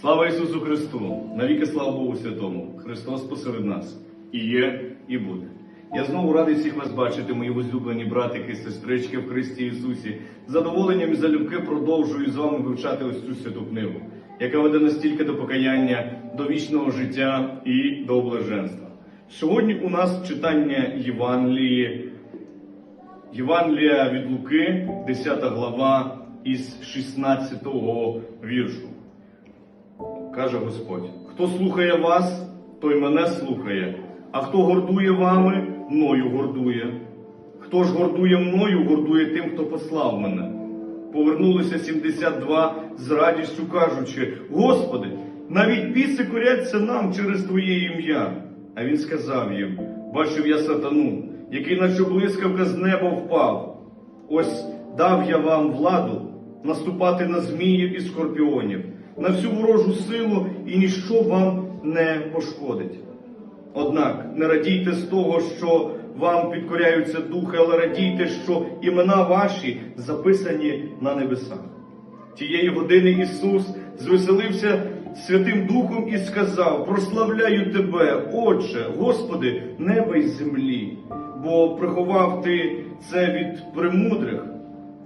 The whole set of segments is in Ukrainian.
Слава Ісусу Христу! Навіки слава Богу Святому! Христос посеред нас і є, і буде. Я знову радий всіх вас бачити, мої возлюблені братики сестрички в Христі Ісусі. З задоволенням і залюбки продовжую з вами вивчати ось цю святу книгу, яка веде нас тільки до покаяння, до вічного життя і до блаженства. Сьогодні у нас читання Євангелії, Євангелія від Луки, 10 глава із 16 віршу. Каже Господь: хто слухає вас, той мене слухає, а хто гордує вами, мною гордує. Хто ж гордує мною, гордує тим, хто послав мене. Повернулося 72 з радістю кажучи: Господи, навіть біси коряться нам через Твоє ім'я. А він сказав їм: Бачив я сатану, який, наче блискавка з неба впав. Ось дав я вам владу наступати на зміїв і скорпіонів, на всю ворожу силу, і ніщо вам не пошкодить. Однак не радійте з того, що вам підкоряються духи, але радійте, що імена ваші записані на небесах. Тієї години Ісус звеселився Святим Духом і сказав: Прославляю Тебе, Отче, Господи, неба й землі, бо приховав Ти це від премудрих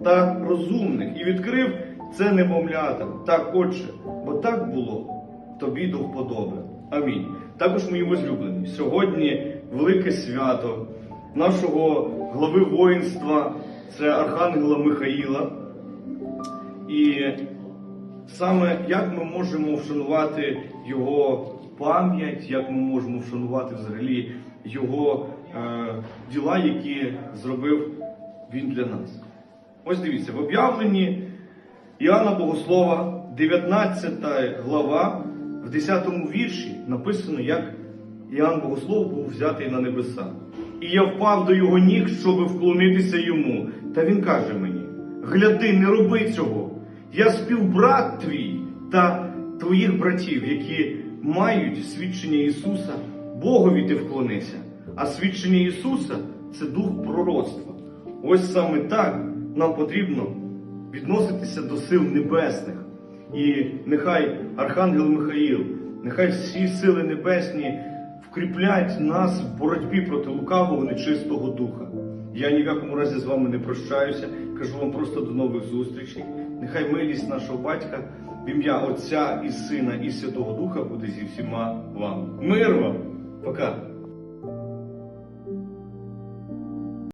та розумних і відкрив це немовлятам. Так, Отче, бо так було тобі до вподоби. Амінь. Також, мої возлюблені, сьогодні велике свято нашого глави воїнства, це Архангела Михаїла. І саме як ми можемо вшанувати його пам'ять, як ми можемо вшанувати взагалі його е, діла, які зробив він для нас. Ось дивіться, в об'явленні Іоанна Богослова, 19 глава, в 10 вірші написано, як Іоанн Богослов був взятий на небеса. І я впав до його ніг, щоб вклонитися йому. Та він каже мені: гляди, не роби цього. Я співбрат твій та твоїх братів, які мають свідчення Ісуса, Богові ти вклонися. А свідчення Ісуса це дух пророцтва. Ось саме так нам потрібно відноситися до сил небесних. І нехай Архангел Михаїл, нехай всі сили небесні вкріплять нас в боротьбі проти лукавого нечистого духа. Я ні в якому разі з вами не прощаюся, кажу вам просто до нових зустрічей. Нехай милість нашого батька в ім'я Отця і Сина і Святого Духа буде зі всіма вами. Мир вам! Пока!